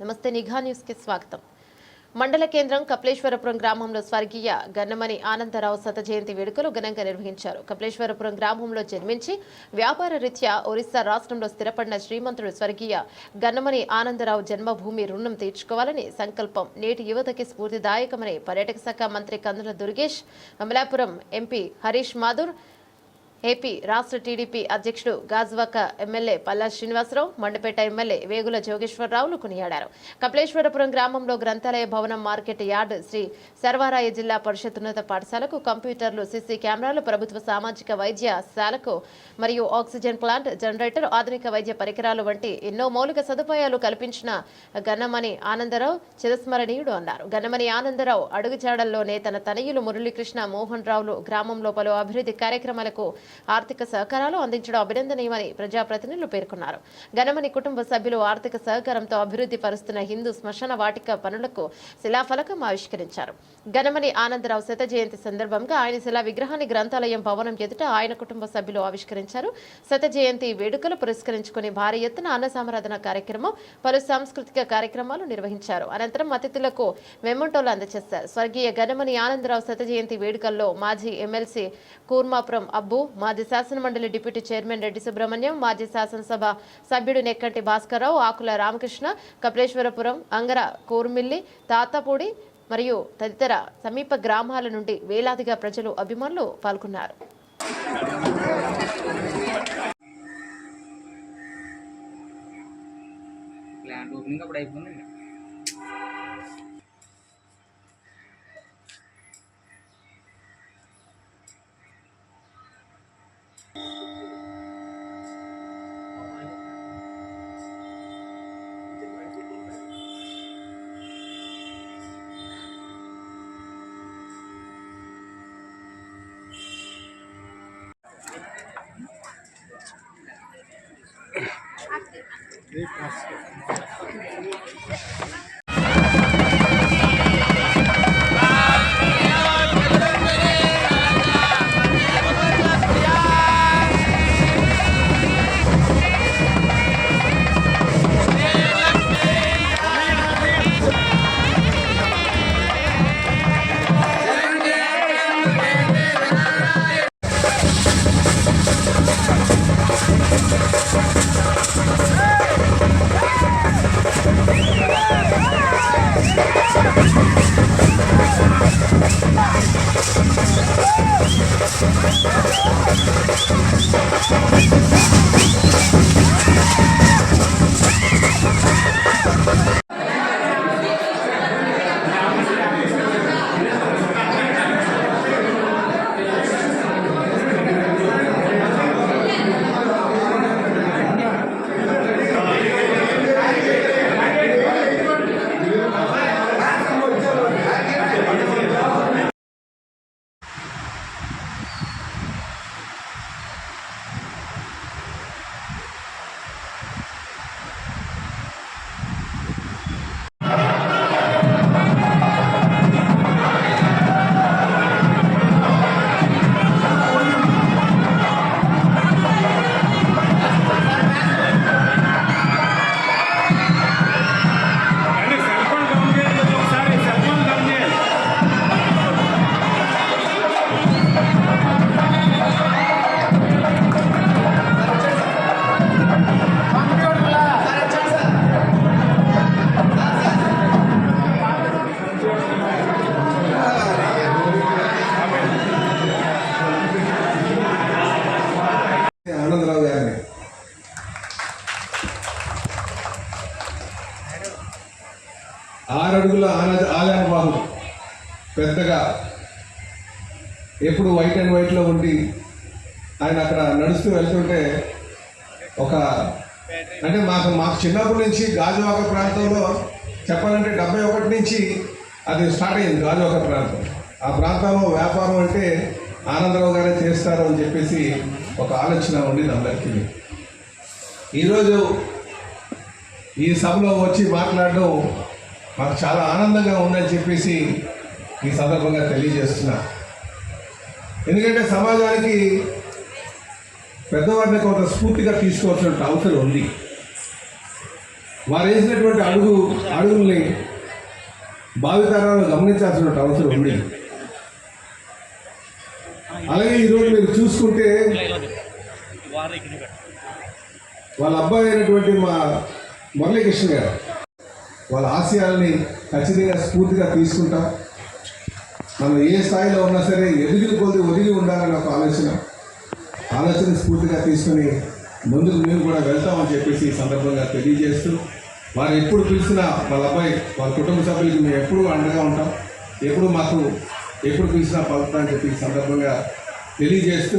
నమస్తే నిఘా న్యూస్కి స్వాగతం. మండల కేంద్రం కపిలేశ్వరపురం గ్రామంలో స్వర్గీయ గన్నమని ఆనందరావు శత జయంతి వేడుకలు ఘనంగా నిర్వహించారు. కపిలేశ్వరపురం గ్రామంలో జన్మించి వ్యాపార రీత్యా ఒరిస్సా రాష్ట్రంలో స్థిరపడిన శ్రీమంతుడు స్వర్గీయ గన్నమని ఆనందరావు జన్మభూమి రుణం తీర్చుకోవాలని సంకల్పం నేటి యువతకి స్ఫూర్తిదాయకమని పర్యాటక శాఖ మంత్రి కందుల దుర్గేష్ అమలాపురం ఎంపీ హరీష్ మాధుర్ ఏపీ రాష్ట్ర టీడీపీ అధ్యక్షుడు గాజువాక ఎమ్మెల్యే పల్లా శ్రీనివాసరావు మండపేట ఎమ్మెల్యే వేగుల జోగేశ్వరరావులు కొనియాడారు. కపిలేశ్వరపురం గ్రామంలో గ్రంథాలయ భవనం మార్కెట్ యార్డ్ శ్రీ సర్వారాయ జిల్లా పరిషత్ ఉన్నత పాఠశాలకు కంప్యూటర్లు సీసీ కెమెరాలు ప్రభుత్వ సామాజిక వైద్యశాలకు మరియు ఆక్సిజన్ ప్లాంట్ జనరేటర్ ఆధునిక వైద్య పరికరాలు వంటి ఎన్నో మౌలిక సదుపాయాలు కల్పించిన గన్నమణి ఆనందరావు చిరస్మరణీయుడు అన్నారు. గన్నమణి ఆనందరావు అడుగుజాడల్లోనే తన తనయులు మురళీకృష్ణ మోహన్ రావులు గ్రామంలో పలు అభివృద్ధి కార్యక్రమాలకు ఆర్థిక సహకారాలు అందించడం అభినందనీయమని ప్రజాప్రతినిధులు పేర్కొన్నారు. గణమని కుటుంబ సభ్యులు ఆర్థిక సహకారంతో అభివృద్ధి పరుస్తున్న హిందూ శ్మశాన వాటిక పనులకు శిలాఫలకం ఆవిష్కరించారు. గణమని ఆనందరావు శత జయంతి సందర్భంగా ఆయన శిలా విగ్రహాన్ని గ్రంథాలయం భవనం ఎదుట ఆయన కుటుంబ సభ్యులు ఆవిష్కరించారు. శత జయంతి వేడుకలు పురస్కరించుకుని భారీ ఎత్తున అన్న సంరాధన కార్యక్రమం పలు సాంస్కృతిక కార్యక్రమాలు నిర్వహించారు. అనంతరం అతిథులకు మెమంటోలు అందజేశారు. స్వర్గీయ గణమని ఆనందరావు శత జయంతి వేడుకల్లో మాజీ ఎమ్మెల్సీ కూర్మాపురం అబ్బు మాజీ శాసనమండలి డిప్యూటీ చైర్మన్ రెడ్డి సుబ్రహ్మణ్యం మాజీ శాసనసభ సభ్యుడు నెక్కంటి భాస్కర్రావు ఆకుల రామకృష్ణ కపిలేశ్వరపురం అంగర కూర్మిల్లి తాతపూడి మరియు తదితర సమీప గ్రామాల నుండి వేలాదిగా ప్రజలు అభిమానులు పాల్గొన్నారు. ప్లాంట్ ఓపెనింగ్ అప్పుడు అయిపోయింది great pastor. పెద్దగా ఎప్పుడు వైట్ అండ్ వైట్లో ఉండి ఆయన అక్కడ నడుస్తూ వెళ్తుంటే ఒక అంటే మాకు మాకు చిన్నప్పటి నుంచి గాజువాక ప్రాంతంలో చెప్పాలంటే డెబ్బై ఒకటి నుంచి అది స్టార్ట్ అయింది గాజువాక ప్రాంతం. ఆ ప్రాంతంలో వ్యాపారం అంటే ఆనందరావు గారే చేస్తారు అని చెప్పేసి ఒక ఆలోచన ఉండేది అందరికీ. ఈరోజు ఈ సభలో వచ్చి మాట్లాడడం మాకు చాలా ఆనందంగా ఉందని చెప్పేసి ఈ సందర్భంగా తెలియజేస్తున్నా. ఎందుకంటే సమాజానికి పెద్దవారిని కొంత స్ఫూర్తిగా తీసుకోవాల్సిన అవసరం ఉంది. వారు వేసినటువంటి అడుగు అడుగుల్ని భావితరాలను గమనించాల్సిన అవసరం ఉంది. అలాగే ఈరోజు మీరు చూసుకుంటే వాళ్ళ అబ్బాయి అయినటువంటి మా మురళీకృష్ణ గారు వాళ్ళ ఆశయాల్ని ఖచ్చితంగా స్ఫూర్తిగా తీసుకుంటా మనం ఏ స్థాయిలో ఉన్నా సరే ఎదిగిన కొద్ది ఒదిగి ఉండాలని ఒక ఆలోచన. ఆలోచన స్ఫూర్తిగా తీసుకుని ముందుకు మేము కూడా వెళ్తామని చెప్పేసి ఈ సందర్భంగా తెలియజేస్తూ వారు ఎప్పుడు పిలిచినా వాళ్ళ అబ్బాయి వాళ్ళ కుటుంబ సభ్యులకి మేము ఎప్పుడు అండగా ఉంటాం. ఎప్పుడు మాకు ఎప్పుడు పిలిచినా పలుకుతా అని చెప్పి ఈ సందర్భంగా తెలియజేస్తూ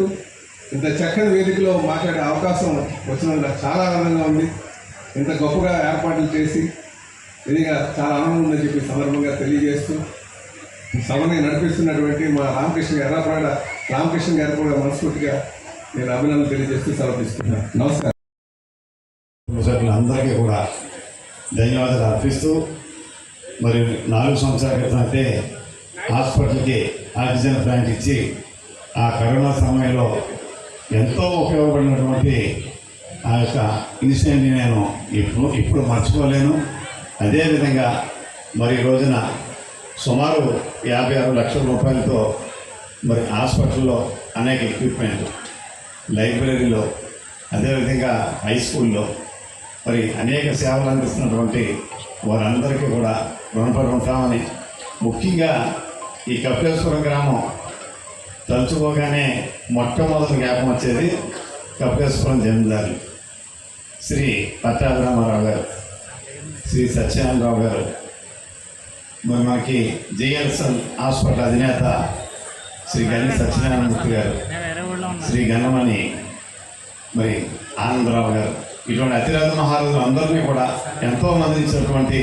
ఇంత చక్కని వేదికలో మాట్లాడే అవకాశం వచ్చినందుకు నాకు చాలా ఆనందంగా ఉంది. ఇంత గొప్పగా ఏర్పాట్లు చేసి ఇదిగా చాలా ఆనందం ఉందని చెప్పి సందర్భంగా తెలియజేస్తూ సభని నడిపిస్తున్నటువంటి మా రామకృష్ణ ఎర్రపాడ రామకృష్ణ గారు కూడా మనస్ఫూర్తిగా నేను అభినందన తెలియజేస్తూ సెలవుస్తున్నాను నమస్కారం. అందరికీ కూడా ధన్యవాదాలు అర్పిస్తూ మరి నాలుగు సంవత్సరాల క్రితం అయితే హాస్పిటల్కి ఆక్సిజన్ ప్లాంట్ ఇచ్చి ఆ కరోనా సమయంలో ఎంతో ఉపయోగపడినటువంటి ఆ యొక్క ఇన్సిడెంట్ని నేను ఇప్పుడు ఇప్పుడు మర్చిపోలేను. అదేవిధంగా మరి ఈ రోజున సుమారు యాభై ఆరు లక్షల రూపాయలతో మరి హాస్పిటల్లో అనేక ఎక్విప్మెంట్ లైబ్రరీలో అదేవిధంగా హై స్కూల్లో మరి అనేక సేవలు అందిస్తున్నటువంటి వారందరికీ కూడా రుణపడి ఉంటామని ముఖ్యంగా ఈ కపిలేశ్వరం గ్రామం తలుచుకోగానే మొట్టమొదటి జ్ఞాపం వచ్చేది కపిలేశ్వరం జమీందారు శ్రీ పట్టాభిరామారావు గారు శ్రీ సత్యనారాయణరావు గారు. మరి మనకి జేఎల్సన్ హాస్పిటల్ అధినేత శ్రీ గని సత్యనారాయణమూర్తి గారు శ్రీ గన్నమణి మరి ఆనందరావు గారు. ఇటువంటి అతిరథ మహారాజులు అందరినీ కూడా ఎంతో మంది ఇచ్చినటువంటి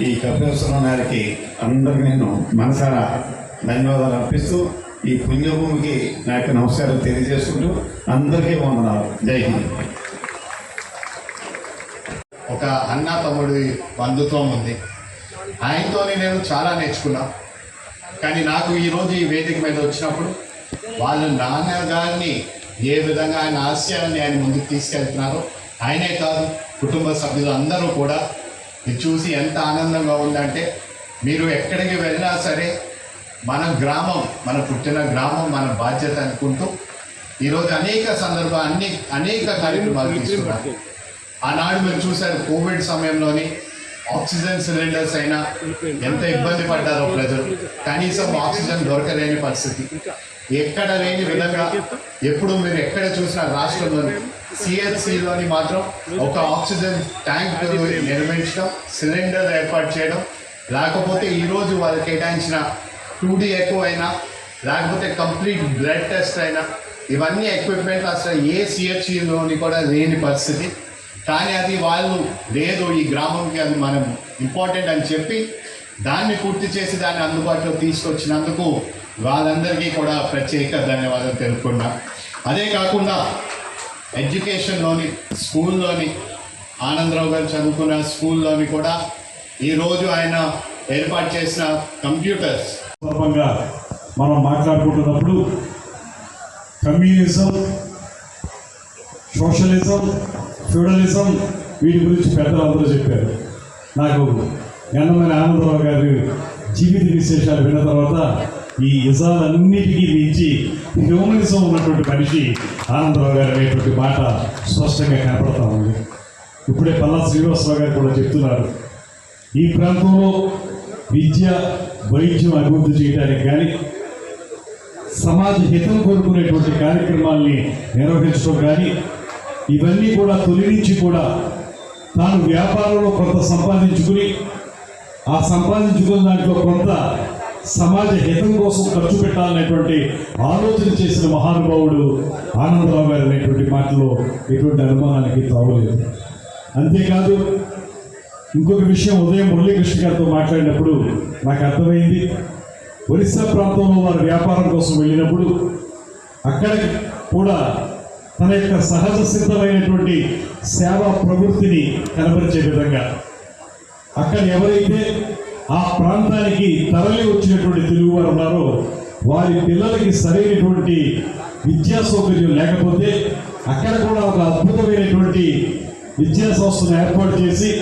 ఈ కపిలేశ్వరం గారికి అందరికీ నేను మనసారా ధన్యవాదాలు అర్పిస్తూ ఈ పుణ్యభూమికి నా యొక్క నమస్కారం తెలియజేసుకుంటూ అందరికీ వందనాలు. జై హింద్. ఒక అన్న తమ్ముడి బంధుత్వం ఉంది. ఆయనతోని నేను చాలా నేర్చుకున్నా. కానీ నాకు ఈరోజు ఈ వేదిక మీద వచ్చినప్పుడు వాళ్ళ నాన్నగారిని ఏ విధంగా ఆయన ఆశయాన్ని ఆయన ముందుకు తీసుకెళ్తున్నారో ఆయనే కాదు కుటుంబ సభ్యులు అందరూ కూడా ఇది చూసి ఎంత ఆనందంగా ఉందంటే మీరు ఎక్కడికి వెళ్ళినా సరే మన గ్రామం మన పుట్టిన గ్రామం మన బాధ్యత అనుకుంటూ ఈరోజు అనేక సందర్భాలు అన్ని అనేక కార్యక్రమాలు తీసుకున్నారు. ఆనాడు మీరు చూశారు కోవిడ్ సమయంలోని ఆక్సిజన్ సిలిండర్స్ అయినా ఎంత ఇబ్బంది పడ్డారో ప్రజలు. కనీసం ఆక్సిజన్ దొరకలేని పరిస్థితి. ఎక్కడ లేని విధంగా ఎప్పుడు మీరు ఎక్కడ చూసినా రాష్ట్రంలోని సిహెచ్సిలోని మాత్రం ఒక ఆక్సిజన్ ట్యాంక్ నిర్మించడం సిలిండర్ ఏర్పాటు చేయడం లేకపోతే ఈరోజు వాళ్ళు కేటాయించిన టూ డీ ఎక్కువ అయినా లేకపోతే కంప్లీట్ బ్లడ్ టెస్ట్ అయినా ఇవన్నీ ఎక్విప్మెంట్ అసలు ఏ సిహెచ్సిలోని కూడా లేని పరిస్థితి. కానీ అది వాళ్ళు లేదు ఈ గ్రామంకి అది మనం ఇంపార్టెంట్ అని చెప్పి దాన్ని పూర్తి చేసి దాన్ని అందుబాటులో తీసుకొచ్చినందుకు వాళ్ళందరికీ కూడా ప్రత్యేక ధన్యవాదాలు తెలుపుకున్నా. అదే కాకుండా ఎడ్యుకేషన్లోని స్కూల్లోని ఆనందరావు గారు చదువుకున్న స్కూల్లోని కూడా ఈరోజు ఆయన ఏర్పాటు చేసిన కంప్యూటర్స్. సందర్భంగా మనం మాట్లాడుకుంటున్నప్పుడు కమ్యూనిజం సోషలిజం ఫ్యూడలిజం వీటి గురించి పెద్దలందరూ చెప్పారు. నాకు గన్నమైన ఆనందరావు గారి జీవిత విశేషాలు విన్న తర్వాత ఈ యజాలన్నిటికీ మించి హ్యూమనిజం ఉన్నటువంటి మనిషి ఆనందరావు గారు అనేటువంటి మాట స్పష్టంగా కనపడతా ఉంది. ఇప్పుడే పల్లా శ్రీనివాసరావు గారు కూడా చెప్తున్నారు. ఈ ప్రాంతంలో విద్య వైద్యం అభివృద్ధి చేయడానికి కానీ సమాజ హితం కోరుకునేటువంటి కార్యక్రమాల్ని నిర్వహించడం కానీ ఇవన్నీ కూడా తొలి నుంచి కూడా తాను వ్యాపారంలో కొంత సంపాదించుకుని ఆ సంపాదించుకున్న దాంట్లో కొంత సమాజ హితం కోసం ఖర్చు పెట్టాలనేటువంటి ఆలోచన చేసిన మహానుభావుడు ఆనందరావు గారు అనేటువంటి మాటలో ఎటువంటి అనుమానానికి తావలేదు. అంతేకాదు ఇంకొక విషయం ఉదయం మురళీకృష్ణ గారితో మాట్లాడినప్పుడు నాకు అర్థమైంది. ఒరిస్సా ప్రాంతంలో వారు వ్యాపారం కోసం వెళ్ళినప్పుడు అక్కడ కూడా తన యొక్క సహజ సిద్ధమైనటువంటి సేవా ప్రవృత్తిని కనబరిచే విధంగా. అక్కడ ఎవరైతే ఆ ప్రాంతానికి తరలి వచ్చినటువంటి తెలుగువారు ఉన్నారో వారి పిల్లలకి సరైనటువంటి విద్యా సౌకర్యం లేకపోతే అక్కడ కూడా ఒక అద్భుతమైనటువంటి విద్యా సంస్థను ఏర్పాటు చేసి